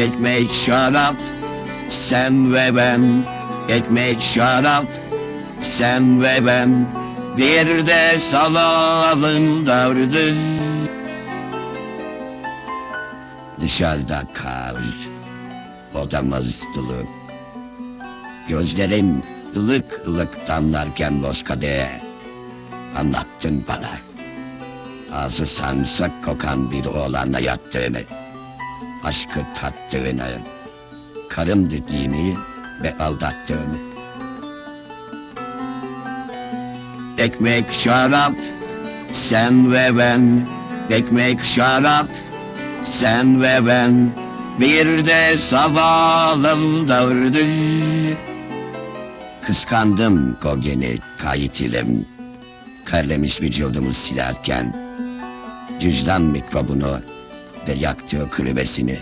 Ekmek şarap sen ve ben. Ekmek şarap sen ve ben. Bir de salalım davrandı Dışarıda kar Odamız ılık Gözlerim ılık ılık damlarken Bozkade'ye Anlattın bana. Ağzı sarımsak kokan bir oğlanla yattığını Aşkı tattığını Karım dediğini ve aldattığını. Ekmek şarap sen ve ben. Ekmek şarap sen ve ben. Bir de zavalım davrandı Kıskandım Gogen'i kayıt ilim. Karlemiş vücudumu silerken Cüzdan mikrobunu ve yaktığı kulübesini